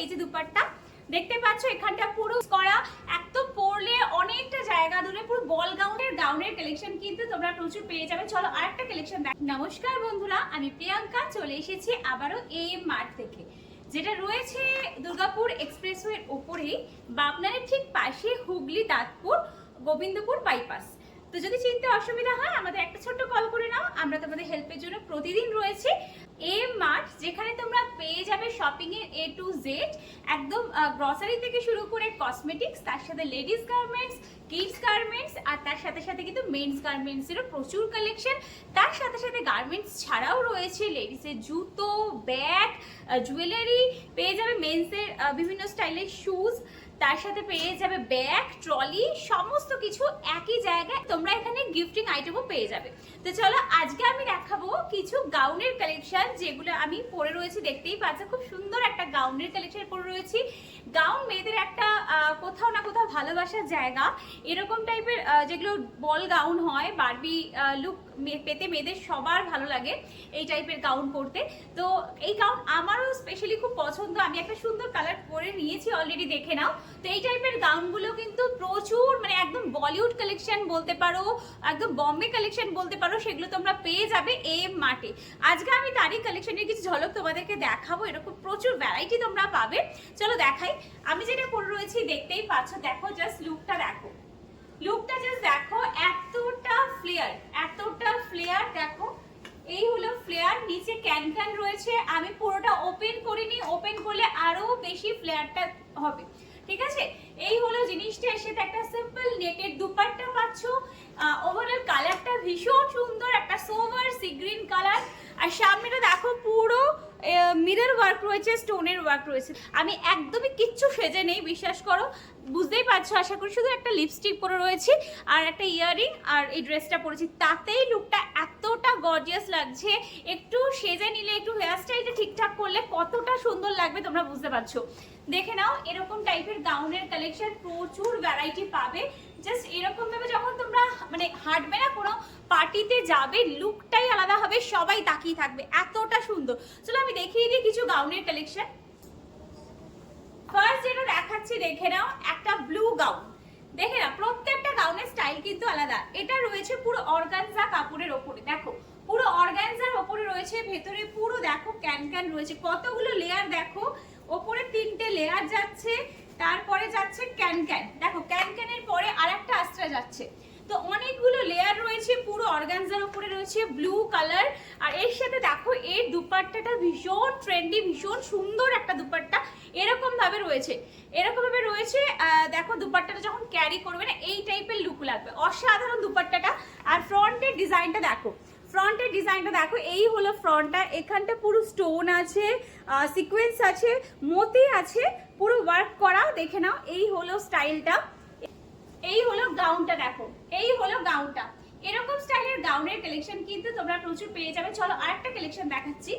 এই যে দুপাট্টা, দেখতে পাচ্ছ এখানটা পুরো করা একদম পরলে অনেকটা জায়গা ধরে পুরো বল গাউনের গাউনের কালেকশন কিন্তু তোমরা প্রচুর পেয়ে যাবে। চলো আরেকটা কালেকশন দেখ। নমস্কার বন্ধুরা, আমি প্রিয়াঙ্কা, চলে এসেছি আবারও এম মার্ট থেকে, যেটা রয়েছে দুর্গাপুর এক্সপ্রেসওয়ের ওপরেই বাবনারের ঠিক পাশে হুগলি দাঁতপুর, গোবিন্দপুর বাইপাস তো যদি চিনতে অসুবিধা হয়, আমাদের একটা ছোট্ট কল করে নাও, আমরা তোমাদের হেল্পের জন্য প্রতিদিন রয়েছে। এম মার্ট যেখানে তোমরা পেয়ে যাবে শপিং এর এ টু জেড একদম গ্রসারি থেকে শুরু করে কসমেটিক্স তার সাথে লেডিস গার্মেন্টস কিডস গার্মেন্টস আর তার সাথে সাথে কিন্তু মেন্স গার্মেন্টসেরও প্রচুর কালেকশন তার সাথে সাথে গার্মেন্টস ছাড়াও রয়েছে লেডিসের জুতো ব্যাগ জুয়েলারি পেয়ে যাবে মেন্সের বিভিন্ন স্টাইলের শুজ তার সাথে পেয়ে যাবে ব্যাগ ট্রলি সমস্ত কিছু একই জায়গায় তোমরা এখানে গিফটিং আইটেমও পেয়ে যাবে। তো চলো, আজকে আমি দেখাবো কিছু গাউনের কালেকশন যেগুলো আমি পরে রয়েছি, দেখতেই পাচ্ছ, খুব সুন্দর একটা গাউনের কালেকশন পরে রয়েছি। গাউন মেয়েদের একটা কোথাও না কোথাও ভালোবাসার জায়গা। এরকম টাইপের যেগুলো বল গাউন হয় বারবি লুক পেতে মেয়েদের সবার ভালো লাগে এই টাইপের গাউন পরতে। তো এই গাউন আমারও স্পেশালি খুব পছন্দ। আমি একটা সুন্দর কালার পরে নিয়েছি অলরেডি দেখে নাও। তো এই টাইপের গাউনগুলো কিন্তু প্রচুর মানে একদম বলিউড কালেকশন বলতে পারো, একদম বম্বে কালেকশন বলতে পারো সেগুলো তোমরা পেয়ে যাবে এম মার্টে আজকে আমি তারই কালেকশনের কিছু ঝলক তোমাদেরকে দেখাবো, এরকম প্রচুর ভ্যারাইটি তোমরা পাবে। চলো দেখাই। আমি যেটা পরে রয়েছি, দেখতেই পাচ্ছ, দেখো জাস্ট লুকটা দেখো। লুকটা জাস্ট দেখো, এতটা ফ্লেয়ার এতটা ফ্লেয়ার দেখো। এই হলো ফ্লেয়ার নিচে ক্যান ক্যান রয়েছে। আমি পুরোটা ওপেন করিনি ওপেন করলে আরও বেশি ফ্লেয়ারটা হবে। ঠিক আছে? এই হলো জিনিসটা, এর সাথে একটা সিম্পল নেটের দুপাট্টা পাচ্ছ। ওভারঅল কালারটা ভীষণ সুন্দর একটা সোভার সি গ্রিন কালার আর সামনেটা দেখো, পুরো মিরর ওয়ার্ক রয়েছে স্টোনের ওয়ার্ক রয়েছে। আমি একদমই কিচ্ছু সেজে নেই, বিশ্বাস করো। বুঝতেই পারছ, আশা করি শুধু একটা লিপস্টিক পরে রয়েছি, আর একটা ইয়াররিং আর এই ড্রেসটা পরেছি। তাতেই লুকটা এতটা গর্জিয়াস লাগছে। একটু সেজে নিলে, একটু হেয়ারস্টাইলটা ঠিকঠাক করলে কতটা সুন্দর লাগবে তোমরা বুঝতে পারছ। দেখে নাও, এরকম টাইপের গাউনের কালেকশন প্রচুর ভ্যারাইটি পাবে। জাস্ট এরকম ভাবে যখন তোমরা মানে হাঁটবে না কোনো পার্টিতে যাবে লুকটাই আলাদা হবে, সবাই তাকিয়ে থাকবে। এতটা সুন্দর। চলো আমি দেখিয়ে দিই কিছু গাউনের কালেকশন ফার্স্ট যেটা দেখাচ্ছি, দেখে নাও, একটা ব্লু গাউন দেখে না, প্রত্যেকটা গাউনের স্টাইল কিন্তু আলাদা। এটা রয়েছে পুরো অর্গানজা কাপড়ের ওপরে, দেখো। পুরো অর্গানজার ওপরে রয়েছে, ভেতরে পুরো দেখো ক্যান ক্যান রয়েছে। কতগুলো লেয়ার দেখো, ওপরে তিনটে লেয়ার যাচ্ছে, তারপরে যাচ্ছে ক্যান ক্যান দেখো ক্যান ক্যানের পরে আরেকটা আস্ত্রা যাচ্ছে। তো অনেকগুলো লেয়ার রয়েছে, পুরো অর্গানজার উপরে রয়েছে ব্লু কালার আর এর সাথে দেখো, এর দুপাট্টাটা ভীষণ ট্রেন্ডি ভীষণ সুন্দর একটা দুপাট্টা। এরকম ভাবে রয়েছে। এরকম ভাবে রয়েছে দেখো দুপাট্টাটা যখন ক্যারি করবে না, এই টাইপের লুক লাগবে। অসাধারণ দুপাট্টাটা। আর ফ্রন্টের ডিজাইনটা দেখো ফ্রন্টের ডিজাইনটা দেখো, এই হলো ফ্রন্টটা এখানটা পুরো স্টোন আছে সিকোয়েন্স আছে, মতি আছে, পুরো ওয়ার্ক করা দেখে নাও, এই হলো স্টাইলটা এই হলো গাউনটা দেখো, এই হলো গাউনটা এরকম স্টাইলের গাউনের কালেকশন কিন্তু তোমরা প্রচুর পেয়ে যাবে। চলো আরেকটা কালেকশন দেখাচ্ছি।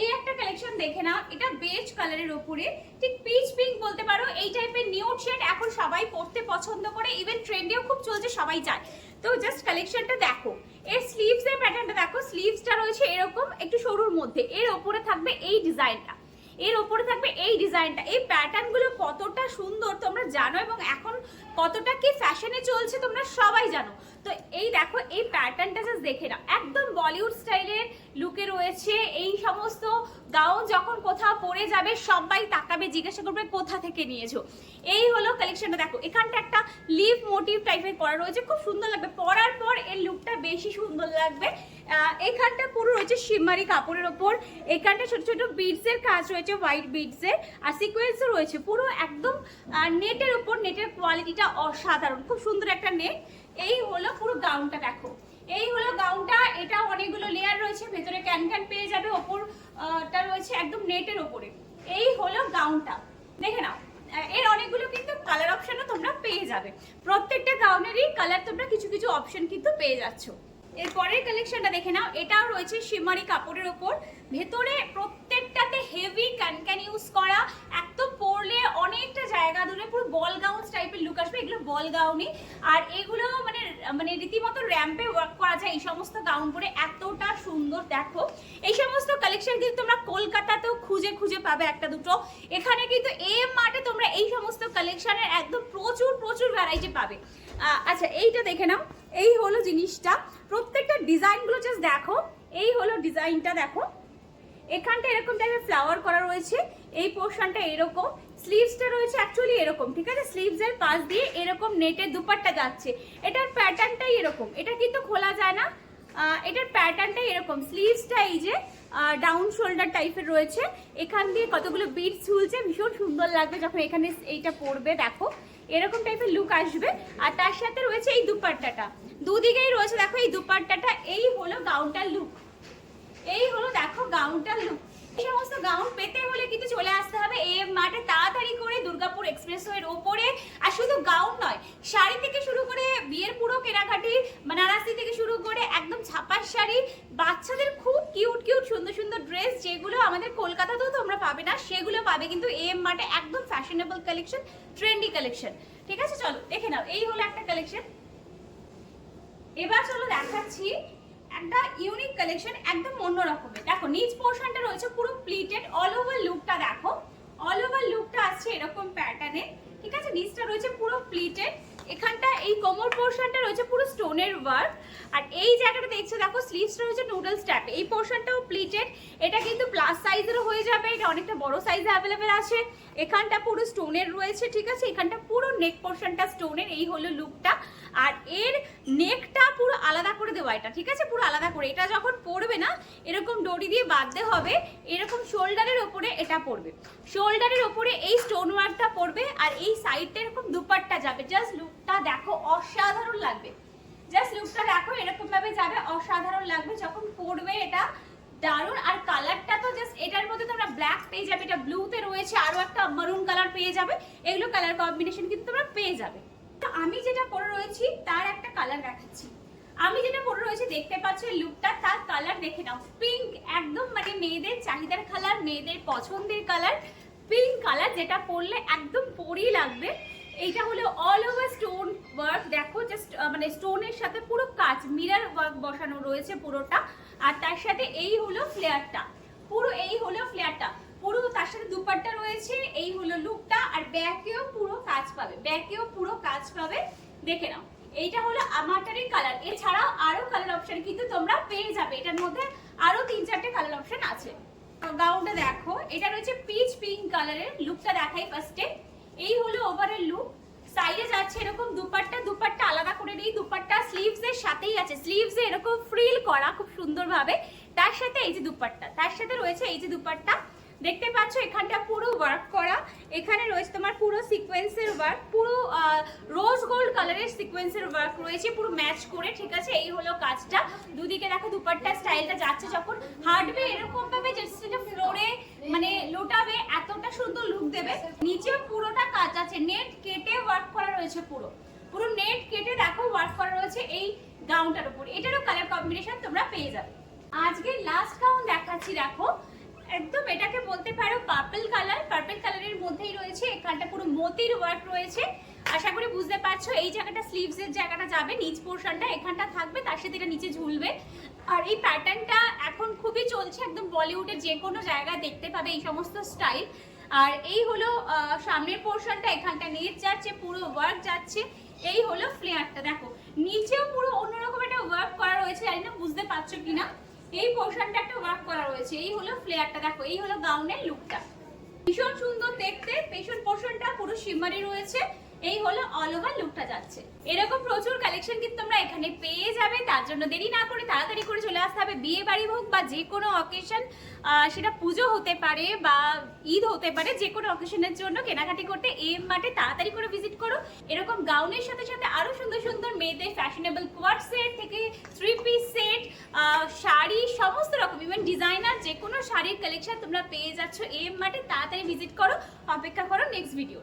এই একটা কালেকশন দেখে নাও। এটা বেজ কালারের ওপরে ঠিক পিচ পিঙ্ক বলতে পারো, এই টাইপের নিউড শেড এখন সবাই পরতে পছন্দ করে। ইভেন ট্রেন্ডেও খুব চলছে, সবাই চায় তো জাস্ট কালেকশনটা দেখো। এর স্লিভস এর প্যাটার্নটা দেখো। স্লিভসটা রয়েছে এরকম, একটু সরুর মধ্যে। এর ওপরে থাকবে এই ডিজাইনটা এর ওপরে থাকবে এই ডিজাইনটা এই প্যাটার্নগুলো কতটা সুন্দর তোমরা জানো এবং এখন কতটা কি ফ্যাশনে চলছে তোমরা সবাই জানো। তো এই দেখো, এই প্যাটার্নটা জাস্ট দেখে নাও। বলিউড স্টাইলের লুকে রয়েছে। এই সমস্ত গাউন যখন কোথাও পরে যাবে, সবাই তাকাবে, জিজ্ঞাসা করবে, কোথা থেকে নিয়েছো? এই হলো কালেকশনটা দেখো, এখানটা একটা লিভ মোটিভ টাইপের করা রয়েছে, খুব সুন্দর লাগবে। পরার পর এর লুকটা বেশি সুন্দর লাগবে। এখানটা পুরো রয়েছে শিমারি কাপড়ের ওপর। এখানটা ছোট ছোট বিডস এর কাজ রয়েছে হোয়াইট বিডস এর। আর সিকোয়েন্সও রয়েছে, পুরো একদম নেটের উপর নেটের কোয়ালিটিটা অসাধারণ। খুব সুন্দর একটা নেট এই হলো পুরো গাউনটা দেখো। এই হলো গাউনটা এটা অনেকগুলো লেয়ার রয়েছে, ভেতরে ক্যান ক্যান পেয়ে যাবে, ওপরটা রয়েছে একদম নেটের ওপরে। এই হলো গাউনটা। দেখে নাও, এর অনেকগুলো কিন্তু কালার অপশনও তোমরা পেয়ে যাবে। প্রত্যেকটা গাউনেরই কালার তোমরা কিছু কিছু অপশন কিন্তু পেয়ে যাচ্ছ। এর পরের কালেকশনটা দেখে নাও, এটাও রয়েছে শিমারি কাপড়ের ওপর। ভেতরে প্রত্যেকটাতে হেভি ক্যান ক্যান ইউজ করা এত পরলে অনেকটা জায়গা ধরে পুরো বল গাউন টাইপের লুক আসবে এগুলো বল গাউনই আর এগুলো মানে মানে রীতিমতো র্যাম্পে ওয়ার্ক করা যায়। এই সমস্ত গাউন পরে এতটা সুন্দর, দেখো। এই সমস্ত কালেকশন কিন্তু তোমরা কলকাতাতেও খুঁজে খুঁজে পাবে একটা দুটো। এখানে কিন্তু এম মার্টে তোমরা এই সমস্ত কালেকশনের একদম প্রচুর প্রচুর ভ্যারাইটি পাবে। আচ্ছা এইটা দেখে নাও। এই হলো জিনিসটা। প্রত্যেকটা ডিজাইনগুলো জাস্ট দেখো। এই হলো ডিজাইনটা দেখো। এখানটা এরকম টাইপের ফ্লাওয়ার করা রয়েছে। এই পোর্শনটা এরকম। স্লিভসটা রয়েছে অ্যাকচুয়ালি এরকম, ঠিক আছে? স্লিভস এর পাশ দিয়ে এরকম নেটের দুপাট্টা যাচ্ছে। এটার প্যাটার্নটাই এরকম। এটা কিন্তু খোলা যায় না। এটার প্যাটার্নটাই এরকম। স্লিভসটা এই যে ডাউন শোল্ডার টাইপের রয়েছে। এখান দিয়ে কতগুলো বিট ঝুলছে, ভীষণ সুন্দর লাগবে যখন এখানে এইটা পরবে দেখো। এরকম টাইপের লুক আসবে। আর তার সাথে রয়েছে এই দুপাট্টাটা। দুদিকেই রয়েছে, দেখো, এই দুপাট্টাটা। এই হলো গাউনটার লুক এই হলো, দেখো গাউনটার লুক এই সমস্ত গাউন পেতে হলে কিন্তু চলে আসতে হবে। এম মাঠে তাড়াতাড়ি করে দুর্গাপুর এক্সপ্রেসওয়ের ওপরে, আর শুধু গাউন নয়, শাড়ি থেকে শুরু করে বিয়ের পুরো কেনাকাটি, বেনারসি থেকে শুরু করে একদম ছাপার শাড়ি, বাচ্চাদের খুব কিউট কিউট সুন্দর সুন্দর ড্রেস যেগুলো আমাদের কলকাতাতেও তোমরা পাবে না, সেগুলো পাবে কিন্তু এম মাঠে একদম ফ্যাশনেবল কালেকশন ট্রেন্ডি কালেকশন ঠিক আছে, চলো, দেখে নাও, এই হলো একটা কালেকশন এবার চলো দেখাচ্ছি একটা ইউনিক কালেকশন একদম অন্যরকমের। দেখো, নিচ পোর্শনটা রয়েছে পুরো প্লিটেড অল ওভার লুকটা দেখো। অল ওভার লুকটা আছে এরকম প্যাটার্নে ঠিক আছে? নিচটা রয়েছে পুরো প্লিটেড এখানটা এই কোমর পোর্শনটা রয়েছে পুরো স্টোনের ওয়ার্ক আর এই জায়গাটা দেখছ, দেখো স্লিভসটা রয়েছে নুডল স্ট্যাপ এই পোর্শনটাও প্লিটেড এটা কিন্তু প্লাস সাইজেরও হয়ে যাবে। এটা অনেকটা বড় সাইজে অ্যাভেলেবেল আছে। এখানটা পুরো স্টোনের রয়েছে, ঠিক আছে? এখানটা পুরো নেক পোর্শনটা স্টোনের এই হলো লুকটা আর এর করে দেওয়া এটা ঠিক আছে? পুরো আলাদা করে। এটা যখন পড়বে না, এরকম দড়ি দিয়ে বাঁধতে হবে, এরকম শোল্ডারের ওপরে এটা পড়বে। শোল্ডারের ওপরে এই স্টোন ওয়ার্কটা পড়বে আর এই সাইডটা এরকম দুপাট্টা যাবে। জাস্ট লুকটা দেখো, অসাধারণ লাগবে। জাস্ট লুকটা দেখো এরকম ভাবে যাবে, অসাধারণ লাগবে। যখন পড়বে এটা দারুণ। আর কালারটা তো জাস্ট এটার মধ্যে তোমরা ব্ল্যাক পেয়ে যাবে। এটা ব্লুতে রয়েছে আরও একটা মারুন কালার পেয়ে যাবে। এগুলো কালার কম্বিনেশন কিন্তু তোমরা পেয়ে যাবে। তো আমি যেটা পরে রয়েছি, তার একটা কালার দেখাচ্ছি। আমি যেটা পরে রয়েছে, দেখতে পাচ্ছ লুকটা তার কালার দেখে নাও। পিঙ্ক একদম মানে মেয়েদের চাহিদার কালার মেয়েদের পছন্দের কালার পিঙ্ক কালার যেটা পরলে একদম পরেই লাগবে। এইটা হলো অল ওভার স্টোন ওয়ার্ক দেখো জাস্ট মানে স্টোনের সাথে পুরো কাজ মিরার ওয়ার্ক বসানো রয়েছে পুরোটা। আর তার সাথে এই হলো ফ্লেয়ারটা পুরো এই হলো ফ্লেয়ারটা পুরো তার সাথে দুপাট্টা রয়েছে, এই হলো লুকটা আর ব্যাকেও পুরো কাজ পাবে। ব্যাকেও পুরো কাজ পাবে। দেখে নাও। এইটা হলো আমাটারই কালার এছাড়াও আরও কালার অপশন কিন্তু তোমরা পেয়ে যাবে। এটার মধ্যে আরও তিন চারটে কালার অপশন আছে। গাউনটা দেখো, এটা রয়েছে পিচ পিঙ্ক কালারের লুকটা দেখাই ফার্স্টে এই হলো ওভারের লুক সাইডে যাচ্ছে এরকম দুপাট্টা দুপাট্টা আলাদা করে নেই। দুপাট্টা স্লিভস এর সাথেই আছে। স্লিভস এরকম ফ্রিল করা খুব সুন্দরভাবে। তার সাথে এই যে দুপাট্টা, তার সাথে রয়েছে এই যে দুপাট্টা। দেখতে পাচ্ছ, এখানটা পুরো ওয়ার্ক করা। এখানে রয়েছে তোমার পুরো সিকোয়েন্সের ওয়ার্ক পুরো রোজ গোল্ড কালারের সিকোয়েন্সের ওয়ার্ক রয়েছে, পুরো ম্যাচ করে, ঠিক আছে? এই হলো কাজটা। দুদিকে দেখো, দুপাট্টা স্টাইলটা যাচ্ছে যখন। হাঁটবে এরকম ভাবে যে ফ্লোরে মানে লোটাবে, এতটা সুন্দর লুক দেবে। নিচেও পুরোটা কাজ আছে। নেট কেটে ওয়ার্ক করা রয়েছে পুরো। পুরো নেট কেটে দেখো ওয়ার্ক করা রয়েছে এই গাউনটার উপর। এটারও কালার কম্বিনেশন তোমরা পেয়ে যাবে। আজকে লাস্ট গাউন দেখাচ্ছি, দেখো। একদম, এটাকে বলতে পারো পার্পল কালার পার্পল কালারের মধ্যেই রয়েছে, এখানটা পুরো মতির ওয়ার্ক রয়েছে। আশা করি বুঝতে পারছ, এই জায়গাটা স্লিভস এর জায়গাটা যাবে, নিচ পোর্শনটা এখানটা থাকবে, তার সাথে এটা নিচে ঝুলবে। আর এই প্যাটার্নটা এখন খুবই চলছে, একদম বলিউডের যে কোনো জায়গায় দেখতে পাবে এই সমস্ত স্টাইল আর এই হলো সামনের পোর্শনটা এখানটা নেট যাচ্ছে, পুরো ওয়ার্ক যাচ্ছে, এই হলো ফ্লেয়ারটা দেখো, নিচেও পুরো অন্যরকম একটা ওয়ার্ক করা রয়েছে, জানি না, বুঝতে পারছ কিনা? এই পোর্শনটা একটা ওয়ার্ক করা রয়েছে। এই হলো ফ্লেয়ারটা দেখো, এই হলো গাউনের লুকটা ভীষণ সুন্দর দেখতে, পেছন পোর্শনটা পুরো শিমারি রয়েছে। এই হলো অল ওভার লুকটা যাচ্ছে। এরকম প্রচুর কালেকশন কিন্তু তোমরা এখানে পেয়ে যাবে, তার জন্য দেরি না করে তাড়াতাড়ি করে চলে আসতে হবে। বিয়ে বাড়ি হোক বা যে কোনো অকেশন সেটা পুজো হতে পারে বা ঈদ হতে পারে, যে কোনো অকেশনের জন্য কেনাকাটি করতে এম মাঠে তাড়াতাড়ি করে ভিজিট করো। এরকম গাউনের সাথে সাথে আরও সুন্দর সুন্দর মেয়েদের ফ্যাশনেবল কোয়ার্ট সেট থেকে থ্রি পিস সেট শাড়ি, সমস্ত রকম ইভেন ডিজাইনার যে কোনো শাড়ির কালেকশন তোমরা পেয়ে যাচ্ছ। এম মাঠে তাড়াতাড়ি ভিজিট করো। অপেক্ষা করো নেক্সট ভিডিও